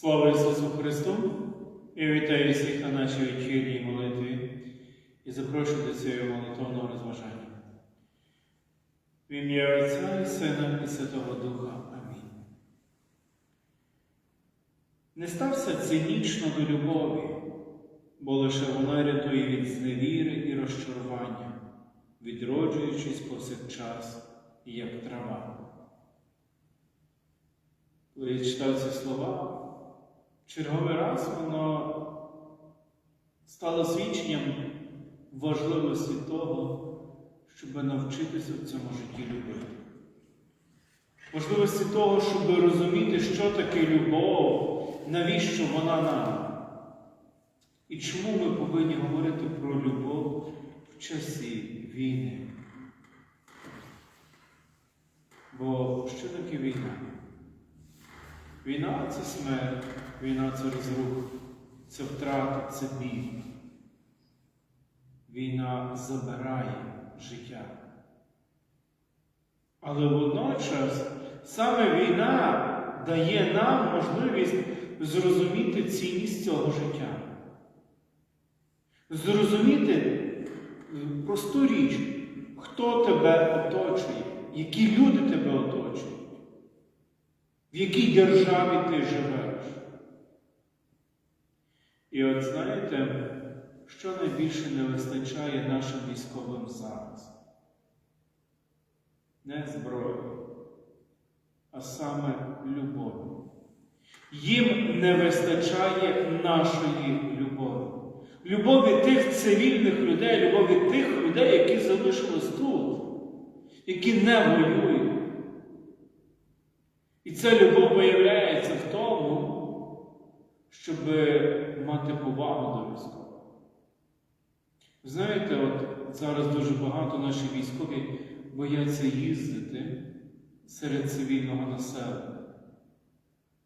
Слава Ісусу Христу! Я вітаю всіх на нашій вечірній молитві і запрошую до цього молитовного розважання. В ім'я Отця і Сина і Святого Духа. Амінь. Не стався цинічно до любові, бо лише вона рятує від зневіри і розчарування, відроджуючись повсякчас, як трава. Коли я читав ці слова, черговий раз воно стало свідченням важливості того, щоб навчитися в цьому житті любити. Важливості того, щоб розуміти, що таке любов, навіщо вона нам. І чому ми повинні говорити про любов в часі війни. Бо що таке війна? Війна це смерть, війна це розрух, це втрата, це біль. Війна забирає життя. Але водночас саме війна дає нам можливість зрозуміти цінність цього життя. Зрозуміти е, просту річ, хто тебе оточує, які люди тебе оточують в якій державі ти живеш. І от знаєте, що найбільше не вистачає нашим військовим зараз? Не зброї, а саме любові. Їм не вистачає нашої любові. Любові тих цивільних людей, любові тих людей, які залишились тут, які не воюють. Ця любов виявляється в тому, щоб мати повагу до військових. Знаєте, от зараз дуже багато наші військові бояться їздити серед цивільного населення.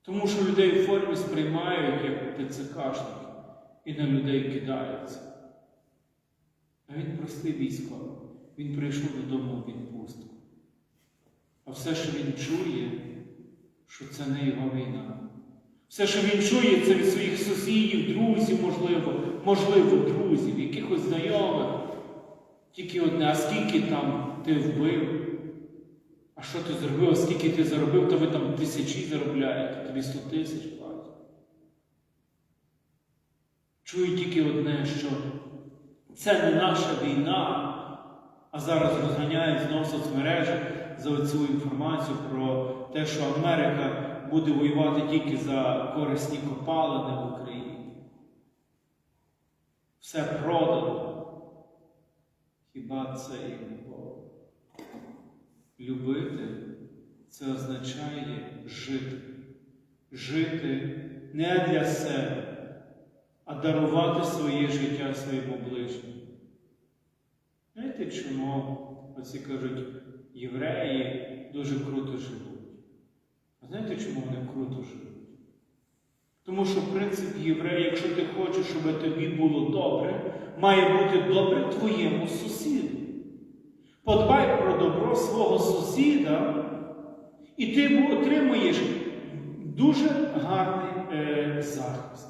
Тому що людей в формі сприймають як ТЦКшників і на людей кидаються. А він простий військовий. Він прийшов додому в відпустку. А все, що він чує, що це не його війна. Все, що він чує, це від своїх сусідів, друзів, можливо, можливо, друзів, якихось знайомих. Тільки одне, а скільки там ти вбив? А що ти зробив? А скільки ти заробив, то ви там тисячі заробляєте, тобі сто тисяч платять. Чую тільки одне, що це не наша війна, а зараз розганяють знову соцмережі за цю інформацію про те, що Америка буде воювати тільки за корисні копалини в Україні. Все продано. Хіба це і любов? Любити це означає жити. Жити не для себе, а дарувати своє життя своєму ближньому. Знаєте, чому оці кажуть, євреї дуже круто живуть? Знаєте, чому вони круто живуть? Тому що принцип єврея, якщо ти хочеш, щоб тобі було добре, має бути добре твоєму сусіду. Подбай про добро свого сусіда, і ти отримуєш дуже гарний е, захист.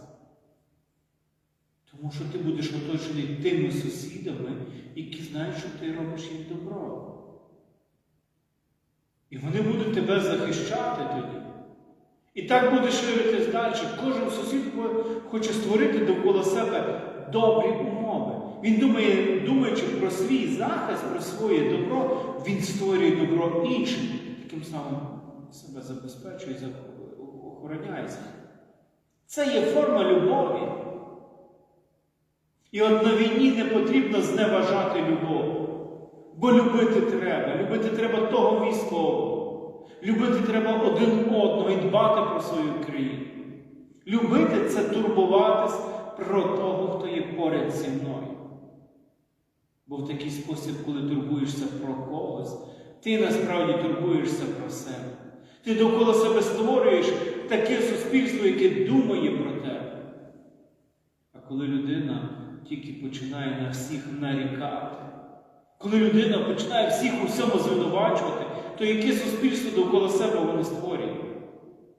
Тому що ти будеш оточений тими сусідами, які знають, що ти робиш їм добро. І вони будуть тебе захищати тоді. І так буде ширитись далі. Кожен сусід хоче створити довкола себе добрі умови. Він думає, думаючи про свій захист, про своє добро, він створює добро іншим. Таким самим себе забезпечує охороняється. Це є форма любові. І от на війні не потрібно зневажати любов. Бо любити треба. Любити треба того військового. Любити треба один одного і дбати про свою країну. Любити це турбуватись про того, хто є поряд зі мною. Бо в такий спосіб, коли турбуєшся про когось, ти насправді турбуєшся про себе. Ти довкола себе створюєш таке суспільство, яке думає про тебе. А коли людина тільки починає на всіх нарікати, коли людина починає всіх у всьому звинувачувати, то яке суспільство довкола себе вони створює?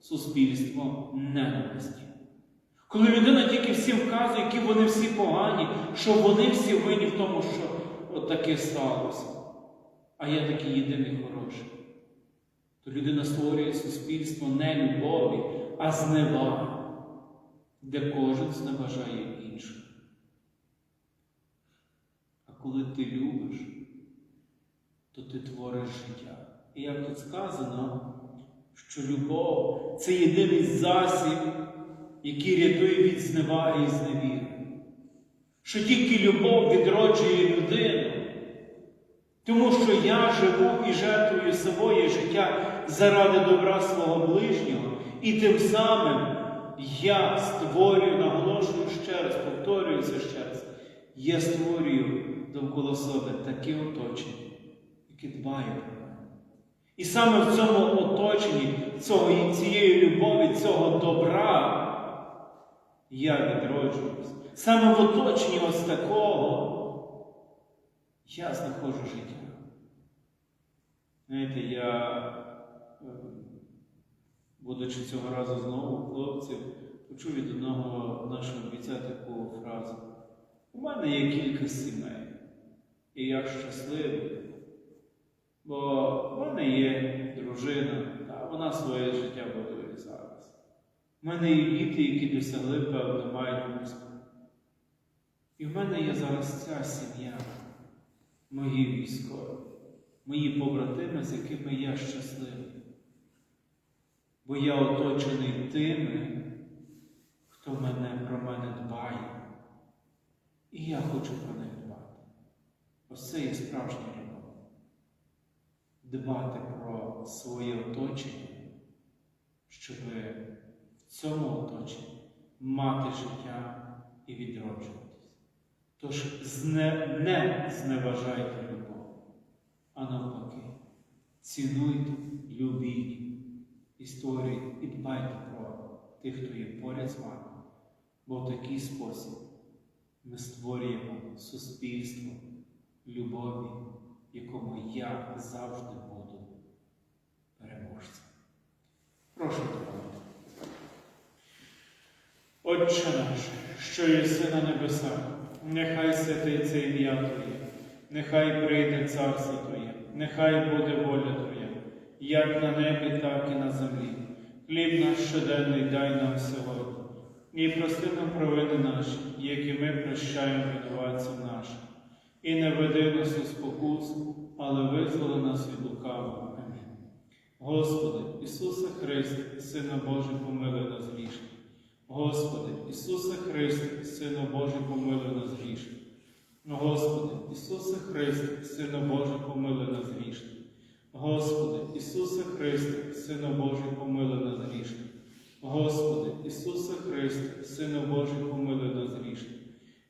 суспільство ненависті. Коли людина тільки всім вказує, які вони всі погані, що вони всі винні в тому, що от таке сталося. А я такий єдиний хороший. То людина створює суспільство не любові, а зневаги, де кожен зневажає інших. А коли ти любиш, то ти твориш життя. І як тут сказано, що любов це єдиний засіб, який рятує від зневаги і зневіри. Що тільки любов відроджує людину. Тому що я живу і жертвую своє життя заради добра свого ближнього, і тим самим я створюю, наголошую ще раз, повторююся ще раз, я створюю довкола себе таке оточення, яке дбає про мене. І саме в цьому оточенні цього, цієї любові, цього добра я відроджуюсь. Саме в оточенні ось такого я знаходжу життя. Знаєте, я, е, будучи цього разу знову хлопців, почув від одного нашого бійця таку фразу. У мене є кілька сімей, і я щасливий, бо в мене є дружина, та вона своє життя будує зараз. У мене є діти, які досягли певно мають успіх. І в мене є зараз ця сім'я мої військові, мої побратими, з якими я щасливий. Бо я оточений тими, хто мене про мене дбає. І я хочу про них. Ось це є справжня любов. Дбати про своє оточення, щоб в цьому оточенні мати життя і відроджуватись. Тож зне, не зневажайте любов, а навпаки, цінуйте, любіть історії і дбайте про тих, хто є поряд з вами, бо в такий спосіб ми створюємо суспільство любові, якому я завжди буду переможцем. Прошу тебе. Отче наш, що єси на небесах, нехай святиться ім'я Твоє, нехай прийде царство Твоє, нехай буде воля Твоя, як на небі, так і на землі. Хліб наш щоденний дай нам сьогодні, і прости нам провини наші, які ми прощаємо винуватцям нашим. І не веди нас у спокусу, але визволи нас від лукавого. Амінь. Господи, Ісусе Христе, Сина Божий, помилуй нас грішних. Господи, Ісусе Христе, Сину Божий, помилуй нас грішних. Господи, Ісусе Христе, Сину Божий, помилуй нас грішних. Господи, Ісусе Христе, Сину Божий, помилуй нас грішних. Господи, Ісусе Христе, Сину Божий, помилуй нас грішних.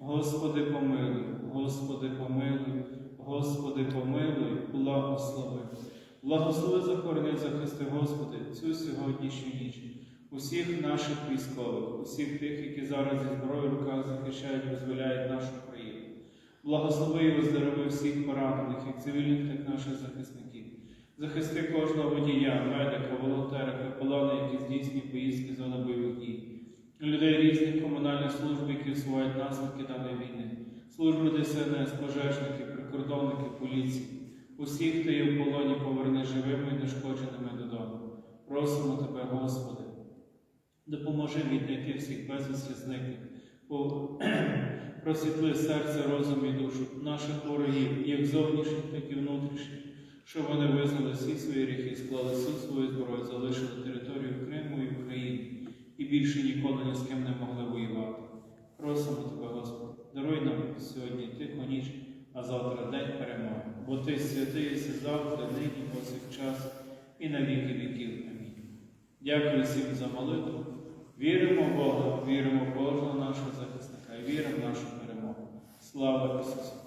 Господи, помилуй, Господи, помилуй, Господи, помилуй, благослови. Благослови захорони, захисти, Господи, цю сьогоднішню ніч, усіх наших військових, усіх тих, які зараз зі зброєю руках захищають, визволяють нашу країну. Благослови і оздорови всіх поранених, як цивільних, так наших захисників. Захисти кожного водія, медика, волонтера, капелана, які здійснюють поїздки з зони бойових дій, людей різних комунальних служб, які усувають наслідки даної війни, служби ДСНС, пожежники, прикордонники, поліції. Усіх, хто є в полоні, поверни живими і нешкодженими додому. Просимо Тебе, Господи, допоможи віднайти всіх безвісті зниклих, просвітли серце, розум і душу наших ворогів, як зовнішніх, так і внутрішніх, щоб вони визнали всі свої гріхи, склали всю свою зброю, залишили територію Криму і України і більше ніколи ні з ким не могли воювати. Просимо Тебе, Господи, даруй нам сьогодні тиху ніч, а завтра день перемоги, бо Ти святий єси завжди, нині, повсякчас і на віки віків. Амінь. Дякую всім за молитву. Віримо в Бога, віримо в Божого нашого захисника і віримо в нашу перемогу. Слава Ісусу!